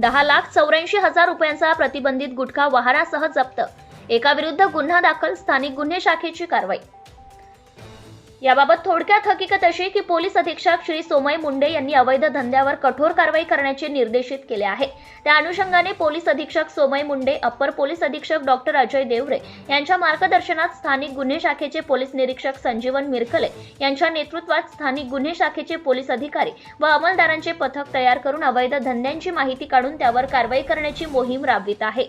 दहा लाख चौऱ्याऐंशी हजार रुपयांचा प्रतिबंधित गुटखा वाहनासह जप्त. एका विरुद्ध गुन्हा दाखल स्थानिक गुन्हे शाखेची कारवाई याबाबत थोडक्यात हकीकत अशी की पोलीस अधीक्षक श्री सोमय मुंडे यांनी अवैध धंद्यावर कठोर कारवाई करण्याचे निर्देशित केले आहे. त्या अनुषंगाने पोलीस अधीक्षक सोमय मुंडे अप्पर पोलीस अधीक्षक डॉक्टर अजय देवरे यांच्या मार्गदर्शनात स्थानिक गुन्हे शाखेचे पोलीस निरीक्षक संजीवन मिरकले यांच्या नेतृत्वात स्थानिक गुन्हे शाखेचे पोलीस अधिकारी व अंमलदारांचे पथक तयार करून अवैध धंद्यांची माहिती काढून त्यावर कारवाई करण्याची मोहीम राबवित आहे.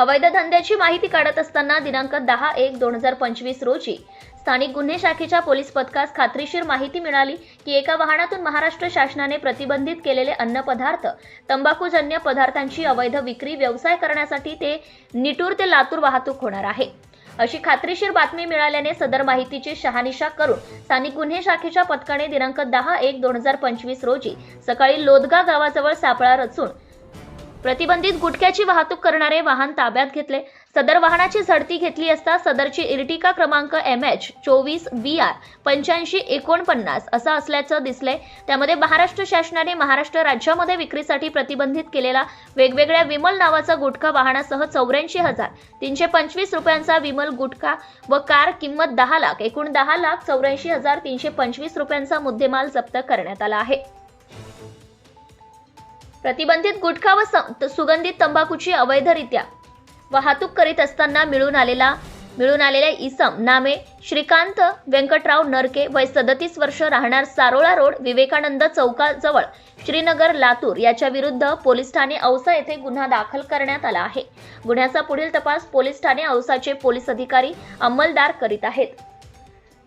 अवैध धंद्याची माहिती काढत असताना दिनांक दहा एक दोन हजार पंचवीस रोजी स्थानिक गुन्हे शाखेच्या पोलीस पथकास खात्रीशीर माहिती मिळाली की एका वाहनातून महाराष्ट्र शासनाने प्रतिबंधित केलेले अन्नपदार्थ तंबाखूजन्य पदार्थांची अवैध विक्री व्यवसाय करण्यासाठी ते निटूर ते लातूर वाहतूक होणार आहे. अशी खात्रीशीर बातमी मिळाल्याने सदर माहितीची शहानिशा करून स्थानिक गुन्हे शाखेच्या पथकाने दिनांक दहा एक दोन हजार पंचवीस रोजी सकाळी लोदगा गावाजवळ सापळा रचून प्रतिबंधित गुटख्याची वाहतूक करणारे वाहन ताब्यात घेतले. सदर वाहनाची झडती घेतली असता सदरची इर्टिका क्रमांक एम एच चोवीस बी आर पंच्याऐंशी एकोणपन्नास असा असल्याचं दिसले त्यामध्ये महाराष्ट्र शासनाने महाराष्ट्र राज्यामध्ये विक्रीसाठी प्रतिबंधित केलेला वेगवेगळ्या विमल नावाचा गुटखा वाहनासह चौऱ्याऐंशी हजार तीनशे पंचवीस रुपयांचा विमल गुटखा व कार किंमत दहा लाख एकूण दहा लाख चौऱ्याऐंशी हजार तीनशे पंचवीस रुपयांचा मुद्देमाल जप्त करण्यात आला आहे. प्रतिबंधित गुटखा व सुगंधित तंबाखूची अवैधरित्या वाहतूक करीत असताना मिळून आलेला मिळून आलेल्या इसम नामे श्रीकांत व्यंकटराव नरके वय सदतीस वर्ष राहणार सारोळा रोड विवेकानंद चौकाजवळ श्रीनगर लातूर याच्या विरुद्ध पोलीस ठाणे औसा येथे गुन्हा दाखल करण्यात आला आहे. गुन्ह्याचा पुढील तपास पोलीस ठाणे औसाचे पोलीस अधिकारी अंमलदार करीत आहेत.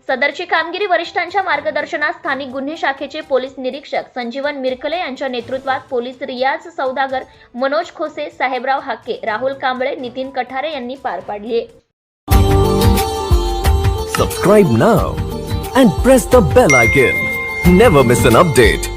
सदरची कामगिरी वरिष्ठांच्या मार्गदर्शनात स्थानिक गुन्हे शाखेचे पोलीस निरीक्षक संजीवन मिरकले यांच्या नेतृत्वात पोलीस रियाज सौदागर मनोज खोसे साहेबराव हाके राहुल कांबळे नितीन कठारे यांनी पार पाडली subscribe now and press the bell icon never miss an update.